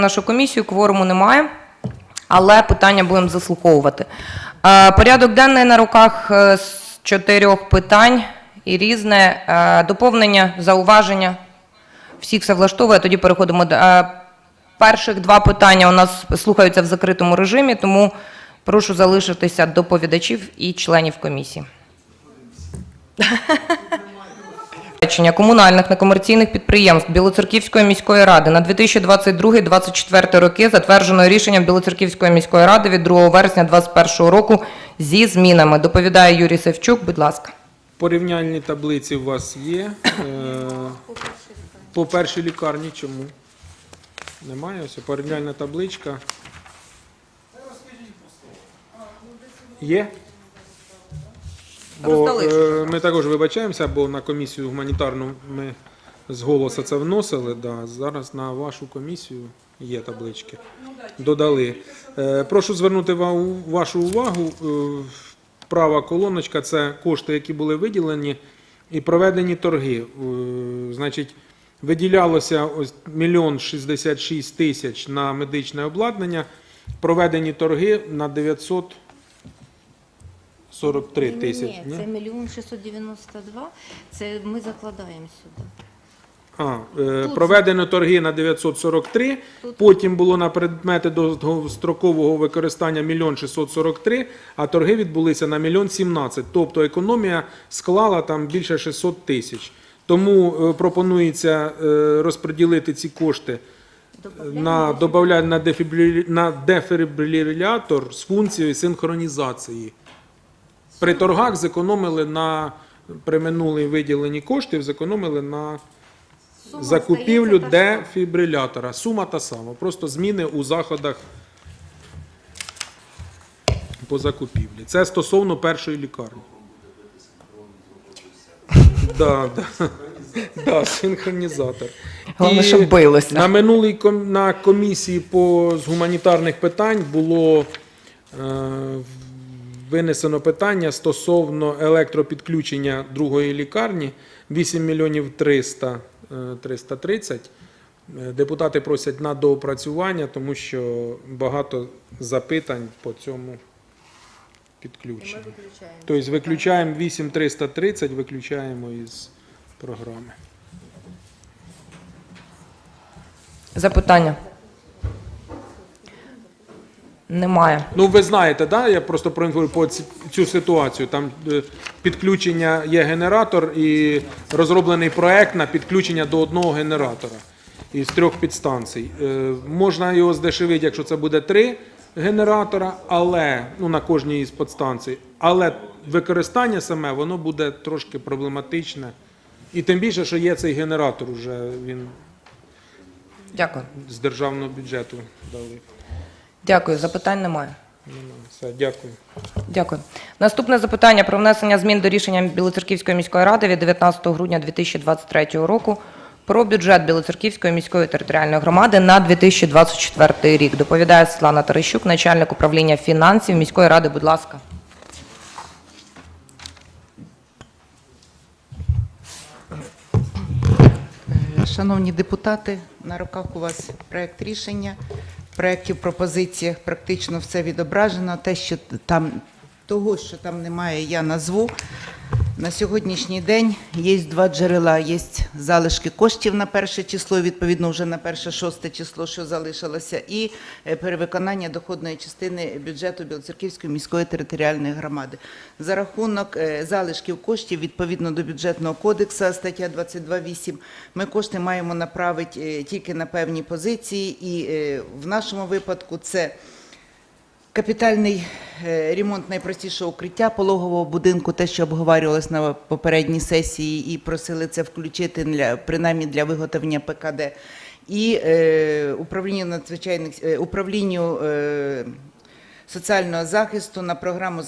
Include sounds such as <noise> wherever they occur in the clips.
нашу комісію, кворуму немає, але питання будемо заслуховувати. Е, Порядок денний на руках е, з чотирьох питань і різне. Е, Доповнення, зауваження. Всіх все влаштовує, тоді переходимо до. Перших два питання у нас слухаються в закритому режимі, тому прошу залишитися доповідачів і членів комісії. Забезпечення комунальних некомерційних підприємств Білоцерківської міської ради на 2022-2024 роки затверджено рішенням Білоцерківської міської ради від 2 вересня 2021 року зі змінами. Доповідає Юрій Севчук, будь ласка. Порівняльні таблиці у вас є. Е, По першій лікарні чому? Немає ось порівняльна табличка. Є? бо е, ми також вибачаємося, бо на комісію гуманітарну ми з голосу це вносили. Да. Зараз на вашу комісію є таблички. Додали. Е, прошу звернути вашу увагу. е, Права колоночка це кошти, які були виділені і проведені торги. Е, Значить, виділялося ось мільйон 66 тисяч на медичне обладнання. Проведені торги на 900 43 тисяч. Ні, ні, це мільйон 692, це ми закладаємо сюди. А, е, проведено торги на 943, Тут- потім було на предмети довгострокового використання 1 643, а торги відбулися на 1 17. Тобто економія склала там більше 600 тисяч. Тому е, пропонується е, розподілити ці кошти е, на, додавляю, на, дефібрилі- на дефібрилятор з функцією синхронізації. При торгах зекономили на при минулій виділені коштів, зекономили на Сума закупівлю остається та дефібрилятора. Сума та сама. Просто зміни у заходах по закупівлі. Це стосовно першої лікарні. <laughs> Да, да. Да, синхронізатор. Головне, І щоб билося. На минулій ком- на комісії по з гуманітарних питань було е, винесено питання стосовно електропідключення другої лікарні 8 мільйонів 300, е, 330. Е, Депутати просять на доопрацювання, тому що багато запитань по цьому підключенню. виключаємо. Тобто виключаємо 8330, виключаємо із програми. Запитання? Немає. Ну, ви знаєте, да? я просто проінформую по цю ситуацію. Там е, підключення є генератор і розроблений проект на підключення до одного генератора із трьох підстанцій. Е, Можна його здешевити, якщо це буде три генератора, але ну, на кожній із підстанцій. Але використання саме воно буде трошки проблематичне. І тим більше, що є цей генератор, уже він Дякую. з державного бюджету дали. Дякую. Запитань немає. Все, дякую. Дякую. Наступне запитання про внесення змін до рішення Білоцерківської міської ради від 19 грудня 2023 року про бюджет Білоцерківської міської територіальної громади на 2024 рік. Доповідає Світлана Терещук, начальник управління фінансів міської ради. Будь ласка. Шановні депутати, на руках у вас проект рішення. В проєкті в пропозиціях практично все відображено. Те, що там того, що там немає, я назву. На сьогоднішній день є два джерела. Є залишки коштів на перше число, відповідно, вже на перше шосте число, що залишилося, і е, перевиконання доходної частини бюджету Білоцерківської міської територіальної громади. За рахунок е, залишків коштів, відповідно до бюджетного кодексу, стаття 22.8, ми кошти маємо направити е, тільки на певні позиції, і в нашому випадку це Капітальний е, ремонт найпростішого укриття пологового будинку, те, що обговорювалось на попередній сесії, і просили це включити для принаймні для виготовлення ПКД. І е, управлінню надзвичайних е, управлінню е, соціального захисту на програму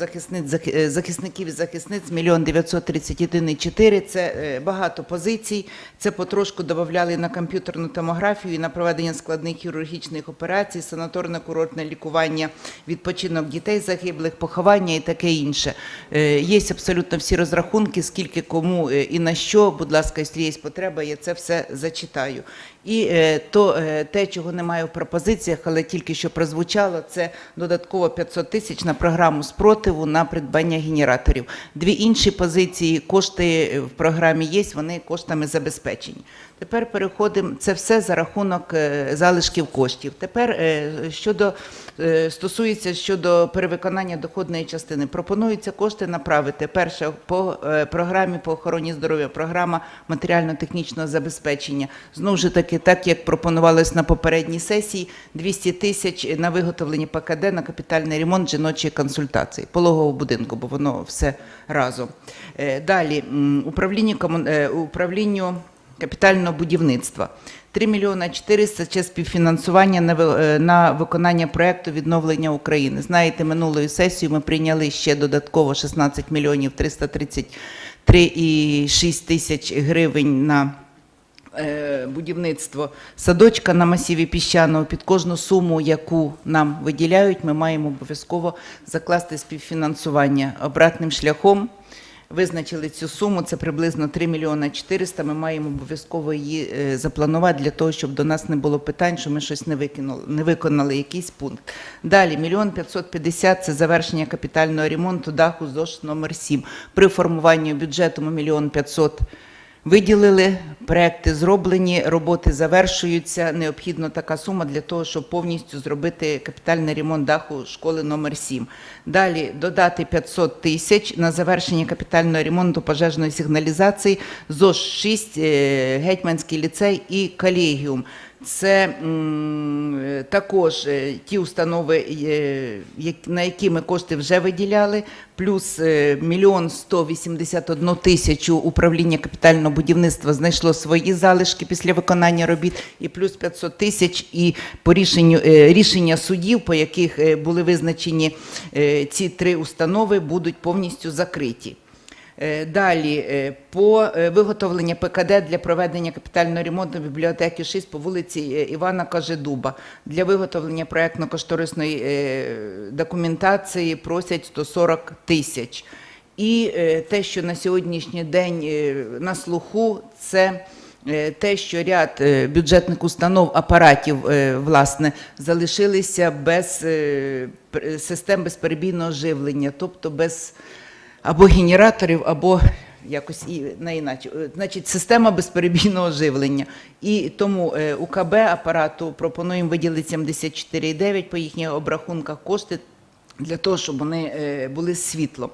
е, захисників і захисниць мільйон 931,4. Це е, багато позицій. Це потрошку додавали на комп'ютерну томографію і на проведення складних хірургічних операцій, санаторно-курортне лікування, відпочинок дітей загиблих, поховання і таке інше. Е, Є абсолютно всі розрахунки, скільки кому і на що. Будь ласка, якщо є потреба, я це все зачитаю. І то те, чого немає в пропозиціях, але тільки що прозвучало, це додатково 500 тисяч на програму спротиву на придбання генераторів. Дві інші позиції, кошти в програмі є, вони коштами забезпечені. Тепер переходимо. Це все за рахунок е, залишків коштів. Тепер е, щодо е, стосується щодо перевиконання доходної частини. Пропонується кошти направити перше по програмі по охороні здоров'я, програма матеріально-технічного забезпечення. Знову ж таки, так як пропонувалось на попередній сесії, 200 тисяч на виготовлення ПКД на капітальний ремонт жіночої консультації, пологового будинку, бо воно все разом. Е, Далі е, управлінню капітального будівництва. 3 мільйона 400 – це співфінансування на, е, на виконання проекту відновлення України. Знаєте, минулою сесією ми прийняли ще додатково 16 мільйонів 333,6 тисяч гривень на будівництво садочка на масиві піщаного під кожну суму, яку нам виділяють, ми маємо обов'язково закласти співфінансування обратним шляхом. Визначили цю суму, це приблизно 3 мільйони 400. Ми маємо обов'язково її е, запланувати для того, щоб до нас не було питань, що ми щось не викинули, не виконали якийсь пункт. Далі мільйон 550 – це завершення капітального ремонту даху ЗОШ номер 7. При формуванні бюджету ми мільйон 500 Виділили, проекти зроблені, роботи завершуються. Необхідна така сума для того, щоб повністю зробити капітальний ремонт даху школи номер 7. Далі додати 500 тисяч на завершення капітального ремонту пожежної сигналізації ЗОЖ 6, е, Гетьманський ліцей і колегіум. Це е, також е, ті установи, е, на які ми кошти вже виділяли, плюс мільйон 181 тисячу управління капітального будівництва знайшло свої залишки після виконання робіт, і плюс 500 тисяч і по рішенню рішення судів, по яких були визначені ці три установи, будуть повністю закриті. Е, Далі е, по е, виготовленню ПКД для проведення капітального ремонту бібліотеки 6 по вулиці Івана Кажедуба для виготовлення проектно-кошторисної е, документації просять 140 тисяч. І те, що на сьогоднішній день на слуху, це те, що ряд бюджетних установ, апаратів, власне, залишилися без систем безперебійного живлення, тобто без або генераторів, або якось і на іначе. Е, Значить, система безперебійного живлення. І тому е, УКБ апарату пропонуємо виділити 74,9 по їхніх обрахунках кошти для того, щоб вони е, були світлом.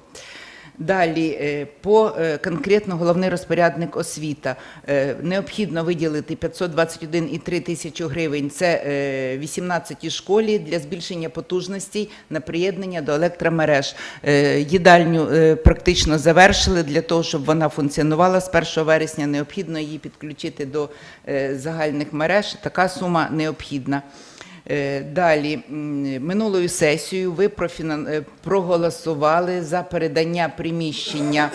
Далі, е, по е, конкретно головний розпорядник освіта Е, необхідно виділити 521,3 тисячі гривень. Це е, 18 школі для збільшення потужностей на приєднання до електромереж. Їдальню практично завершили для того, щоб вона функціонувала з 1 вересня. Необхідно її підключити до загальних мереж. Така сума необхідна. Е, Далі, минулою сесією ви е, проголосували за передання приміщення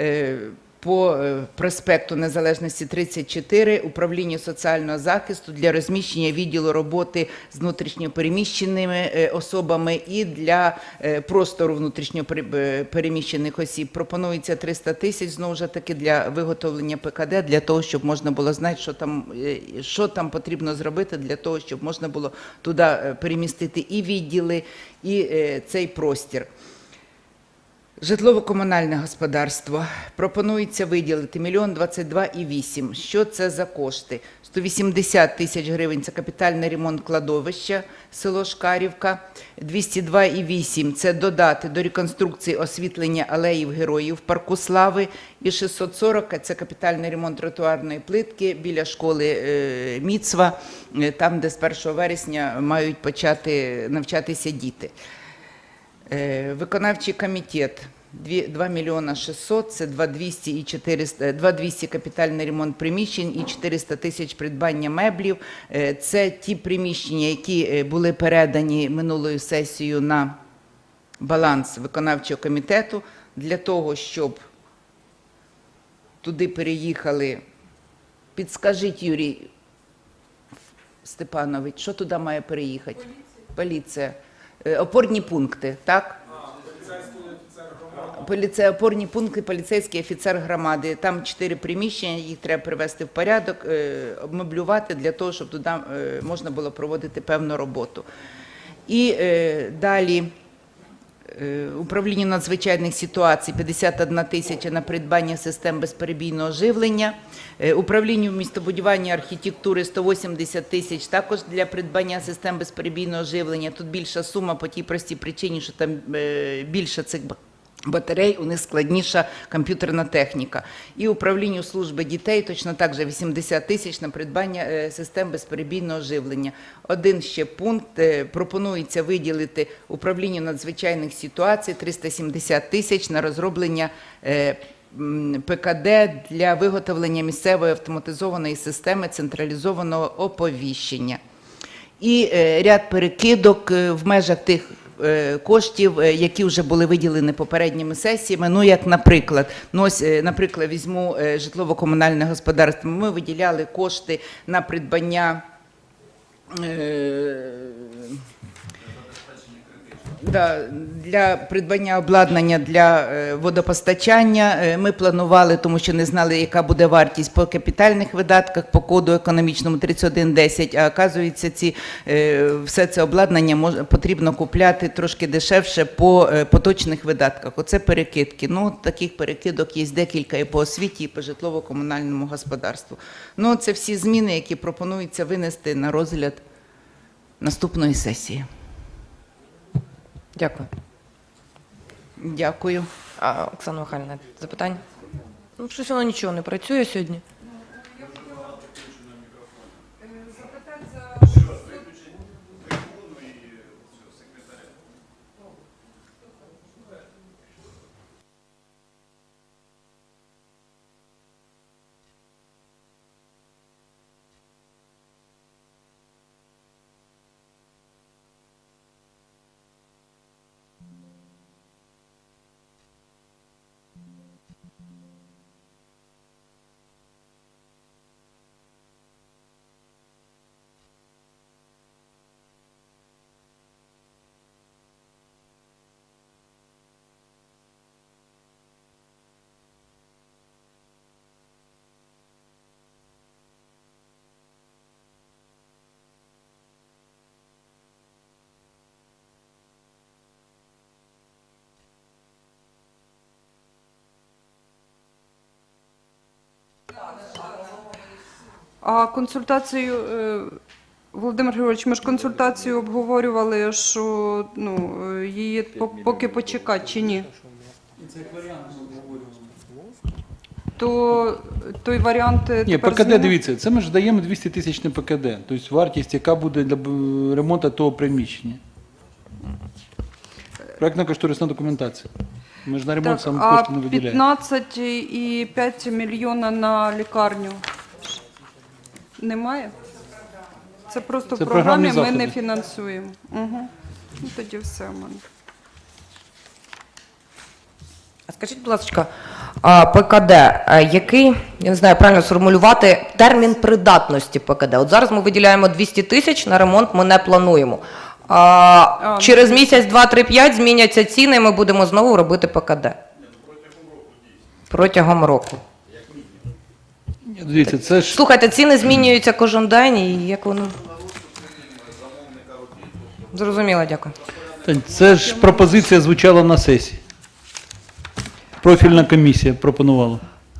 е, по е, проспекту Незалежності 34 управлінню соціального захисту для розміщення відділу роботи з внутрішньопереміщеними е, особами і для е, простору внутрішньопереміщених осіб. Пропонується 300 тисяч знову ж таки для виготовлення ПКД, для того, щоб можна було знати, що там, що там потрібно зробити для того, щоб можна було туди перемістити і відділи, і цей простір. Житлово-комунальне господарство пропонується виділити мільйон 22 і 8. Що це за кошти? 180 тисяч гривень – це капітальний ремонт кладовища село Шкарівка. 202 і 8 – це додати до реконструкції освітлення алеїв героїв парку Слави. І 640 – це капітальний ремонт тротуарної плитки біля школи е, Міцва, е, там, де з 1 вересня мають почати навчатися діти. Е, Виконавчий комітет 2 мільйона 600, це 2200 і 400, 2200 капітальний ремонт приміщень і 400 тисяч придбання меблів. Е, Це ті приміщення, які е, були передані минулою сесією на баланс виконавчого комітету для того, щоб туди переїхали. Підскажіть, Юрій Степанович, що туди має переїхати? Поліція. Е, Опорні пункти, так? Поліцей, опорні пункти, поліцейський офіцер громади. Там чотири приміщення, їх треба привести в порядок, е, обмеблювати для того, щоб туди е, можна було проводити певну роботу. І е, далі е, управління надзвичайних ситуацій 51 тисяча на придбання систем безперебійного живлення. Е, Управлінню містобудування архітектури 180 тисяч також для придбання систем безперебійного живлення. Тут більша сума по тій простій причині, що там е, більше цих батарей, у них складніша комп'ютерна техніка. І управлінню служби дітей точно так же 80 тисяч на придбання е, систем безперебійного живлення. Один ще пункт е, пропонується виділити управлінню надзвичайних ситуацій 370 тисяч на розроблення е, ПКД для виготовлення місцевої автоматизованої системи централізованого оповіщення і ряд перекидок в межах тих коштів, е, які вже були виділені попередніми сесіями. Ну, як наприклад, ну ось, е, наприклад, візьму е, житлово-комунальне господарство. Ми виділяли кошти на придбання. Да, для придбання обладнання для е, водопостачання е, ми планували, тому що не знали, яка буде вартість по капітальних видатках, по коду економічному 3110, а оказується, ці, е, все це обладнання мож, потрібно купляти трошки дешевше по поточних видатках. Оце перекидки. Ну, таких перекидок є декілька і по освіті, і по житлово-комунальному господарству. Ну, це всі зміни, які пропонується винести на розгляд наступної сесії. Дякую. Дякую. А, Оксана Михайлівна, запитання? Ну, щось воно нічого не працює сьогодні. А консультацію, е, Володимир Григорович, ми ж консультацію обговорювали, що ну, її по- поки почекати чи ні. То той варіант е, Ні, ПКД, зміни- дивіться, це ми ж даємо 200 тисяч на ПКД, тобто вартість, яка буде для ремонту того приміщення. Проектно-кошторисна документація. Ми ж на ремонт Так, саме кошти не виділяємо. 15 і 5 мільйона на лікарню немає? Це просто Це в програмі програмні ми не заходи. фінансуємо. Угу. Ну, тоді все в мене. А скажіть, будь ласка, а, ПКД, а який, я не знаю, правильно сформулювати, термін придатності ПКД? От зараз ми виділяємо 200 тисяч, на ремонт ми не плануємо. А, А, через місяць, два, три, п'ять зміняться ціни, і ми будемо знову робити ПКД. Протягом року. Ні, Дивіться, це ж Слухайте, ціни змінюються кожен день, і як воно. Зрозуміло, дякую. Та Це ж пропозиція звучала на сесії. Профільна комісія пропонувала.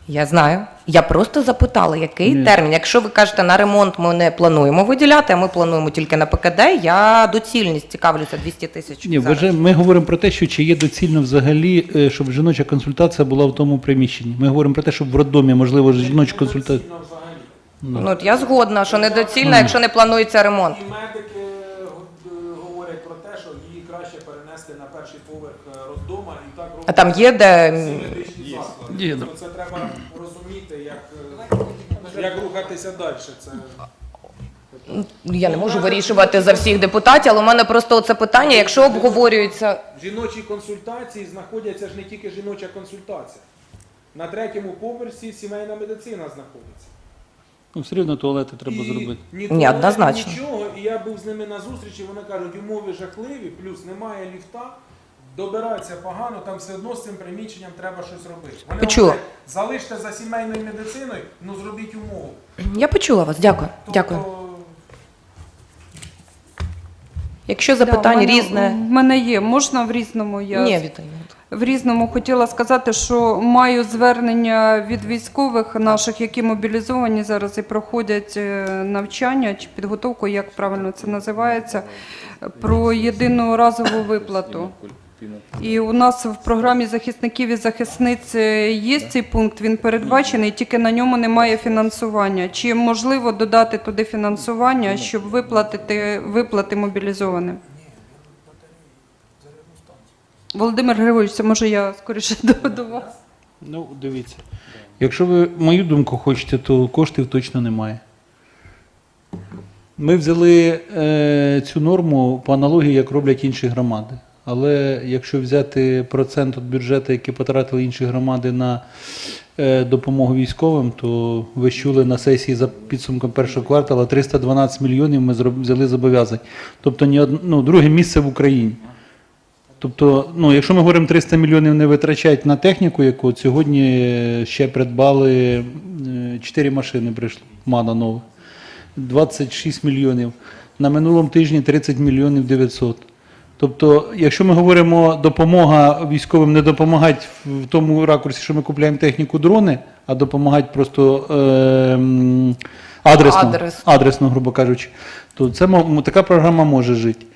Я знаю. Я просто запитала, який Ні. термін. Якщо ви кажете, на ремонт ми не плануємо виділяти, а ми плануємо тільки на ПКД, я доцільність цікавлюся 200 тисяч. Ні, зараз. вже ми говоримо про те, що чи є доцільно взагалі, е, щоб жіноча консультація була в тому приміщенні. Ми говоримо про те, щоб в роддомі, можливо, жіноча консультація. Ну, от я згодна, що недоцільно, якщо не планується ремонт. І медики е, говорять про те, що її краще перенести на перший поверх е, роддома і так А там є де. заклади. Є, Тобто Це треба як, рухатися далі. Це Я не можу вирішувати за всіх депутатів, але у мене просто це питання, якщо обговорюється. Жіночі консультації знаходяться ж не тільки жіноча консультація. На третьому поверсі сімейна медицина знаходиться. Ну, все рівно туалети треба І зробити. Ні, Ні, однозначно. Нічого, і я був з ними на зустрічі, вони кажуть, умови жахливі, плюс немає ліфта, добиратися погано, там все одно з цим приміщенням треба щось робити. Вони Почула. говорять, залиште за сімейною медициною, ну зробіть умови. Я почула вас, дякую. Тобто, Дякую. Якщо Да, запитань в різне. В мене є. Можна в різному я Ні, Віталій. в різному хотіла сказати, що маю звернення від військових наших, які мобілізовані зараз і проходять е, навчання чи підготовку, як правильно це називається, про єдину разову виплату. І у нас в програмі захисників і захисниць е, є цей пункт, він передбачений, тільки на ньому немає фінансування. Чи можливо додати туди фінансування, щоб виплатити виплати мобілізованим? Володимир Григорович, це може я скоріше <laughs> до, до вас. Ну, дивіться. Якщо ви мою думку хочете, то коштів точно немає. Ми взяли е, цю норму по аналогії, як роблять інші громади. Але якщо взяти процент від бюджету, який потратили інші громади на е, допомогу військовим, то ви чули на сесії за підсумком першого кварталу 312 мільйонів ми взяли зобов'язань. Тобто ні од- ну, друге місце в Україні. Тобто, ну, якщо ми говоримо 300 мільйонів не витрачають на техніку, яку сьогодні е, ще придбали 4 машини прийшло, мана нових, 26 мільйонів. На минулому тижні 30 мільйонів 900. Тобто, якщо ми говоримо допомога військовим, не допомагати в тому ракурсі, що ми купуємо техніку дрони, а допомагати просто е, адресно, Адресно. адресно, грубо кажучи, то це така програма може жити.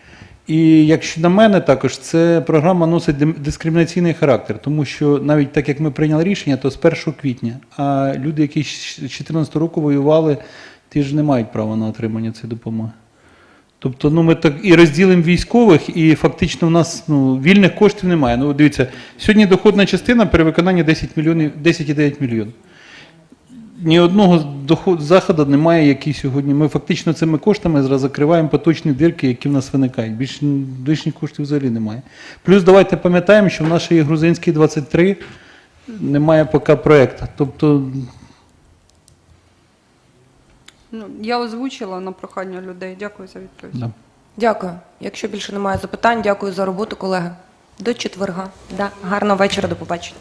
І якщо на мене також ця програма носить дискримінаційний характер, тому що навіть так як ми прийняли рішення, то з 1 квітня, а люди, які з 2014 року воювали, ті ж не мають права на отримання цієї допомоги. Тобто, ну ми так і розділимо військових, і фактично у нас ну, вільних коштів немає. Ну, дивіться, сьогодні доходна частина при виконанні 10 мільйонів, 10,9 мільйонів. Ні одного доход, заходу немає, який сьогодні. Ми фактично цими коштами закриваємо поточні дірки, які в нас виникають. Більш лишніх коштів взагалі немає. Плюс давайте пам'ятаємо, що в нашій грузинській 23 немає поки проєкту. Тобто, Ну, я озвучила на прохання людей. Дякую за відповідь. да. Дякую. Якщо більше немає запитань, дякую за роботу, колеги. До четверга. Да. Гарного вечора, до побачення.